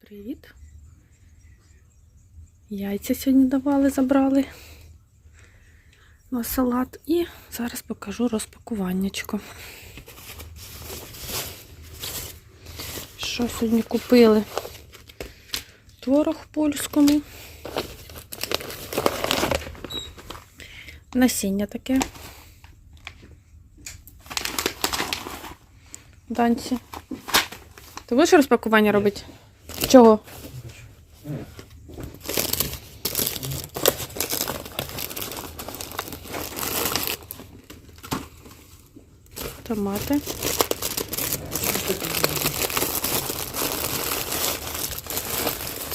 Привіт. Яйця сьогодні давали, забрали на салат. І зараз покажу розпакуваннячко. Що сьогодні купили? Творог в польському. Насіння таке. Данці. Ти будеш розпакування робити? Чого? Томати.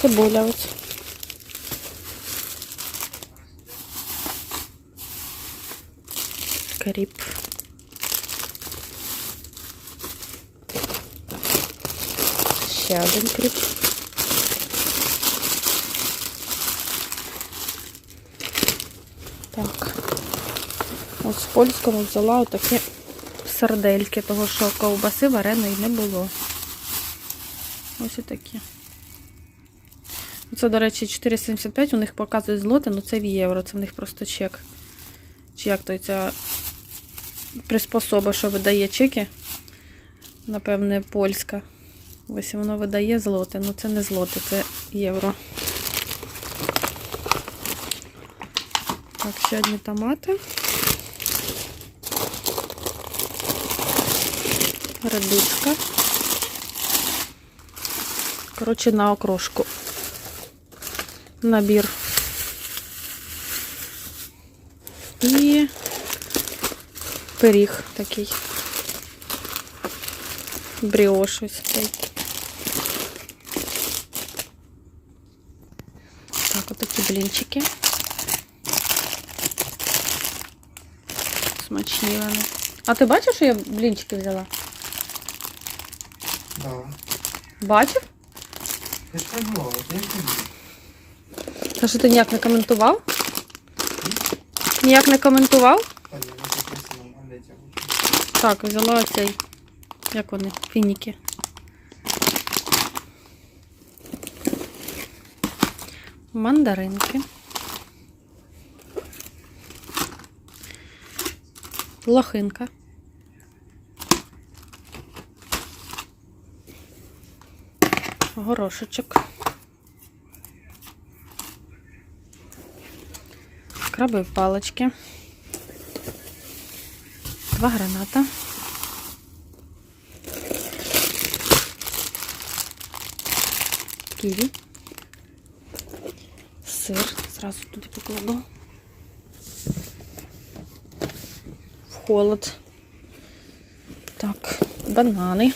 Цибуля ось. Кріп. Ще один кріп. Так. Ось з польського взяла отакі сардельки, того що ковбаси вареної не було. Ось отакі. Це, до речі, 4,75, у них показують злоти, але це в євро, це в них просто чек. Чи як то ця приспособа, що видає чеки. Напевне, польська. Ось воно видає злоти, але це не злоти, це євро. Так, ще одні томати. Редиска. Коротше, на окрошку. Набір. І пиріг такий. Бріош ось цей. Так, отакі блінчики. Смачні вони. А ти бачиш, що я блінчики взяла? Да. Бачив? Я ж казала, я тобі. Та що ти ніяк не коментував? Ніяк не коментував? Так, взяла цей. Як вони? Фініки. Мандаринки. Лохинка. Горошечок. Крабові палочки. Два граната. Ківі. Сир. Зразу туди покладу. В холод. Так, банани.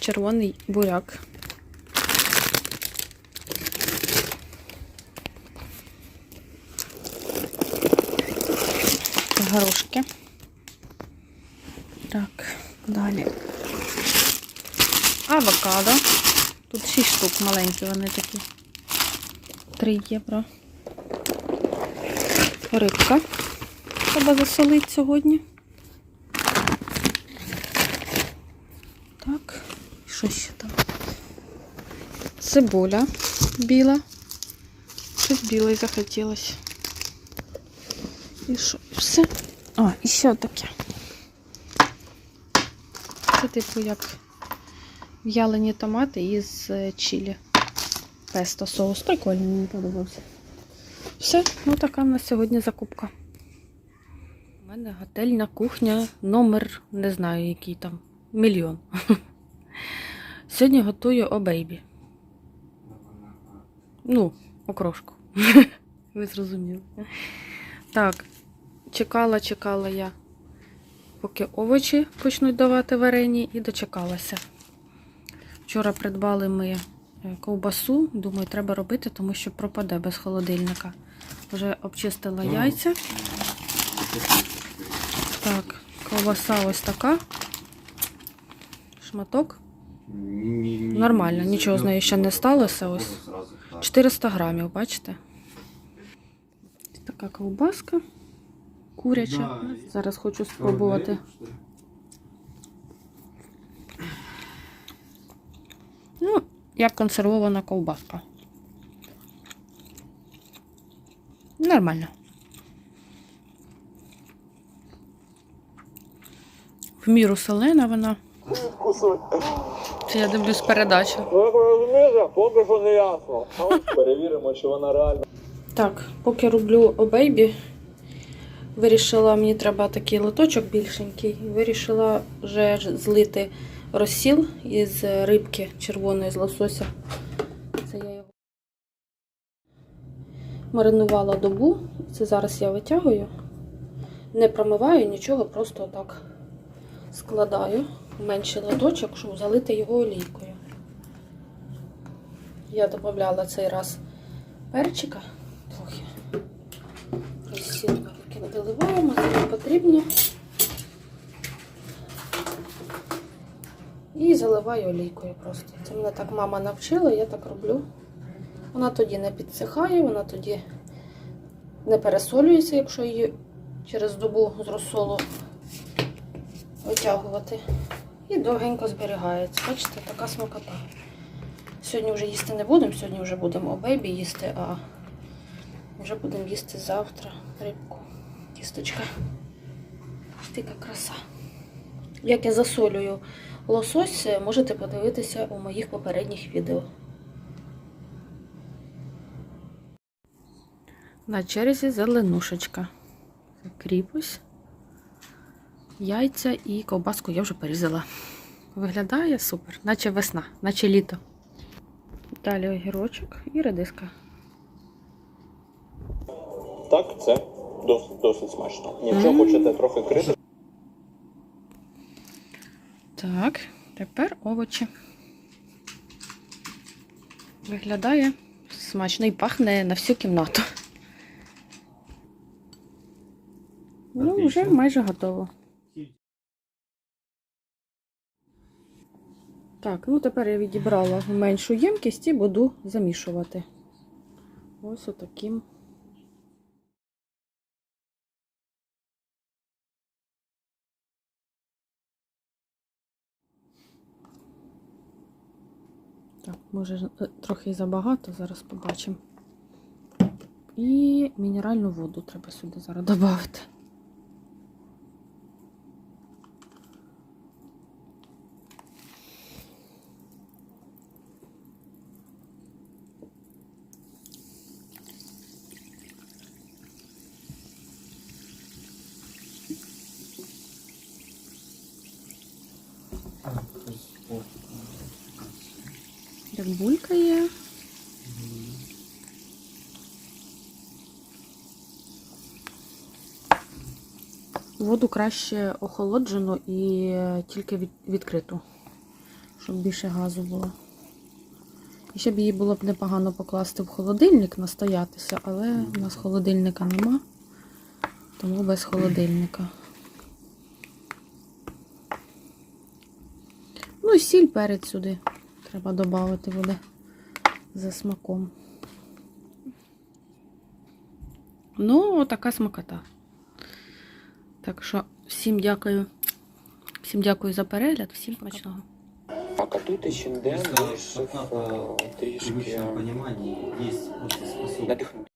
Червоний буряк. Горошки. Так, далі. Авокадо. Тут 6 штук маленькі, вони такі. 3 євро. Рибка. Треба засолити сьогодні. Так, що ще там? Цибуля біла. Щось білої захотілося. І що? Все. А, і ще таке. Це типу як в'ялені томати із е, чилі. Песто соус. Прикольний, мені подобався. Все, ну така в нас сьогодні закупка. У мене готельна кухня, номер, не знаю, який там, мільйон. Сьогодні готую обейбі. Ну, окрошку. Ви зрозуміли. Так, чекала, чекала я, поки овочі почнуть давати варені, і дочекалася. Вчора придбали ми ковбасу. Думаю, треба робити, тому що пропаде без холодильника. Вже обчистила яйця. Так, ковбаса ось така. Шматок. Нормально, нічого з нею ще не сталося. Ось 400 грамів, бачите? Така ковбаска. куряча. Зараз хочу спробувати. Ну, як консервована ковбаска. Нормально. В міру солена вона. Це я дивлюсь передачу. Ну, поки що не ясно. Перевіримо, чи вона реально. Так, поки роблю обейбі, вирішила, мені треба такий лоточок більшенький. Вирішила вже злити розсіл із рибки червоної з лосося. Це я його маринувала добу. Це зараз я витягую. Не промиваю нічого, просто отак складаю менший лоточок, щоб залити його олійкою. Я додавала цей раз перчика трохи. Розсіл виливаємо, це не потрібно. І заливаю олійкою просто. Це мене так мама навчила, я так роблю. Вона тоді не підсихає, вона тоді не пересолюється, якщо її через добу з розсолу витягувати. І довгенько зберігається. Бачите, така смакота. Сьогодні вже їсти не будемо, сьогодні вже будемо бейбі їсти, а вже будемо їсти завтра рибку. Тісточка. Така краса. Як я засолюю лосось, можете подивитися у моїх попередніх відео. На черзі зеленушечка. Кріпось. Яйця і ковбаску я вже порізала. Виглядає супер, наче весна, наче літо. Далі огірочок і редиска. Так, це досить, досить смачно. Якщо Мм. хочете трохи крити, Так, тепер овочі. Виглядає смачно і пахне на всю кімнату. Ну, вже майже готово. Так, ну тепер я відібрала в меншу ємкість і буду замішувати. Ось отаким. Може е, трохи забагато, зараз побачимо. І мінеральну воду треба сюди зараз додати. А, ось, о. Як булькає. Воду краще охолоджену і тільки відкриту, щоб більше газу було. І ще б її було б непогано покласти в холодильник, настоятися, але у нас холодильника нема, тому без холодильника. Ну і сіль перець сюди. Треба додати буде за смаком. Ну, така смакота. Так що всім дякую. Всім дякую за перегляд, всім смачного. а Просто вирішив однако е, трішки надихнути.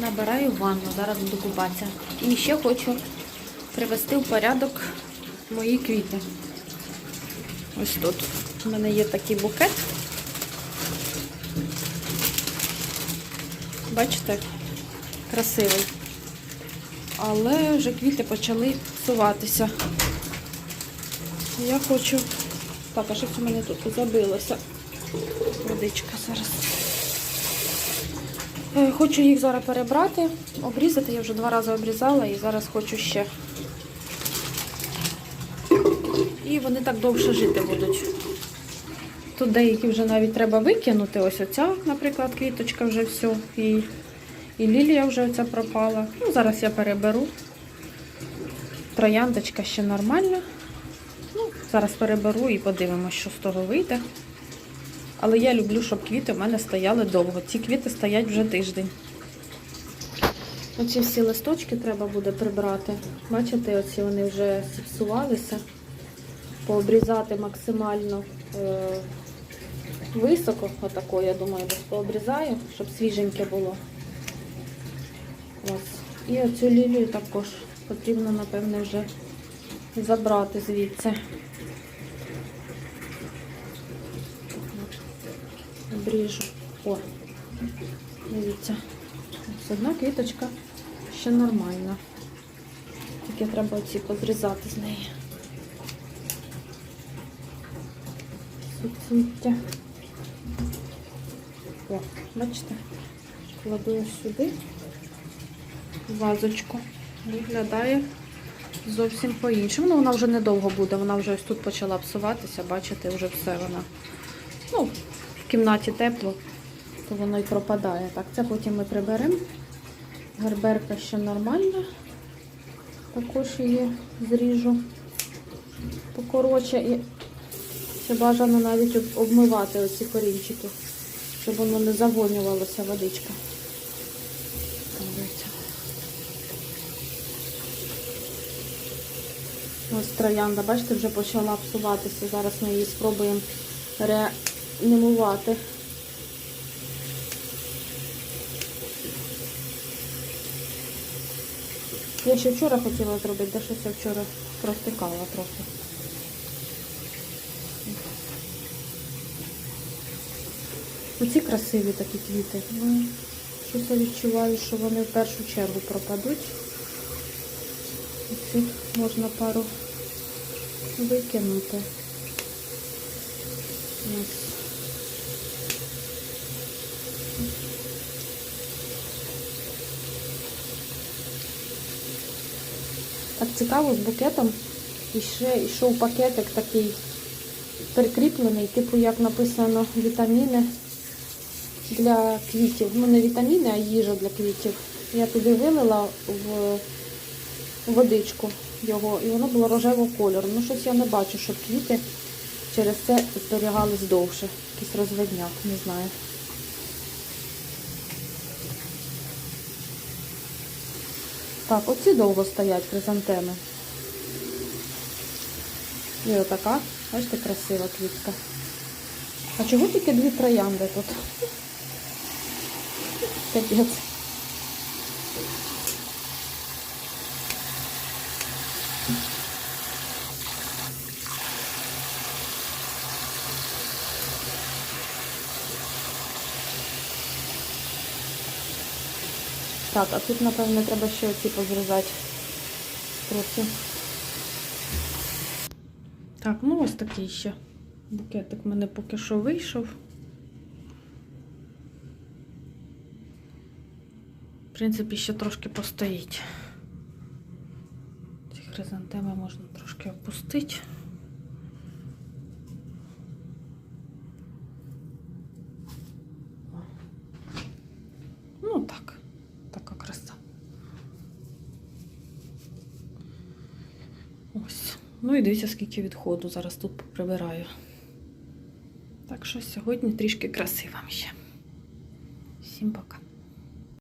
Набираю ванну, зараз буду купатися. І ще хочу привести в порядок мої квіти. Ось тут. У мене є такий букет. Бачите? Красивий. Але вже квіти почали псуватися. Я хочу. Так, а щось у мене тут забилося. Водичка зараз. Е, Хочу їх зараз перебрати, обрізати. Я вже два рази обрізала і зараз хочу ще. І вони так довше жити будуть. Тут деякі вже навіть треба викинути. Ось оця, наприклад, квіточка вже все. І, і лілія вже оця пропала. Ну, зараз я переберу. Трояндочка ще нормальна. Ну, зараз переберу і подивимося, що з того вийде. Але я люблю, щоб квіти в мене стояли довго. Ці квіти стоять вже тиждень. Оці всі листочки треба буде прибрати. Бачите, оці вони вже зіпсувалися. Пообрізати максимально е, високо, отако, я думаю, десь пообрізаю, щоб свіженьке було. Ось. І оцю лілію також потрібно, напевне, вже забрати звідси. Обріжу. О, дивіться. Ось одна квіточка ще нормальна. Тільки треба оці позрізати з неї. Суцвіття. О, бачите? Кладу ось сюди вазочку. Виглядає зовсім по-іншому. Ну, вона вже недовго буде, вона вже ось тут почала псуватися, бачите, вже все вона. Ну, в кімнаті тепло, то воно і пропадає. Так, це потім ми приберемо. Герберка ще нормальна. Також її зріжу покоротше і ще бажано навіть обмивати оці корінчики, щоб воно не завонювалося водичка. Ось троянда, бачите, вже почала псуватися. Зараз ми її спробуємо реанімувати. Я ще вчора хотіла зробити, де щось я вчора провтикала трохи. Оці красиві такі квіти. Ну, щось я відчуваю, що вони в першу чергу пропадуть. Оці можна пару викинути. Так цікаво з букетом. І ще йшов пакетик такий прикріплений, типу як написано вітаміни для квітів. Ну не вітаміни, а їжа для квітів. Я туди вилила в водичку його, і воно було рожевого кольору. Ну щось я не бачу, щоб квіти через це зберігались довше. Якийсь розвидняк, не знаю. Так, оці довго стоять хризантеми. І отака, бачите, красива квітка. А чого тільки дві троянди тут? Капець. Так, а тут, напевно, треба ще оці позрізати трохи. Так, ну ось такий ще букетик в мене поки що вийшов. Принципі, ще трошки постоїть. Ці хризантеми можна трошки опустити. Ну так, така краса. Ось. Ну і дивіться, скільки відходу зараз тут поприбираю. Так що сьогодні трішки краси вам ще. Всім пока.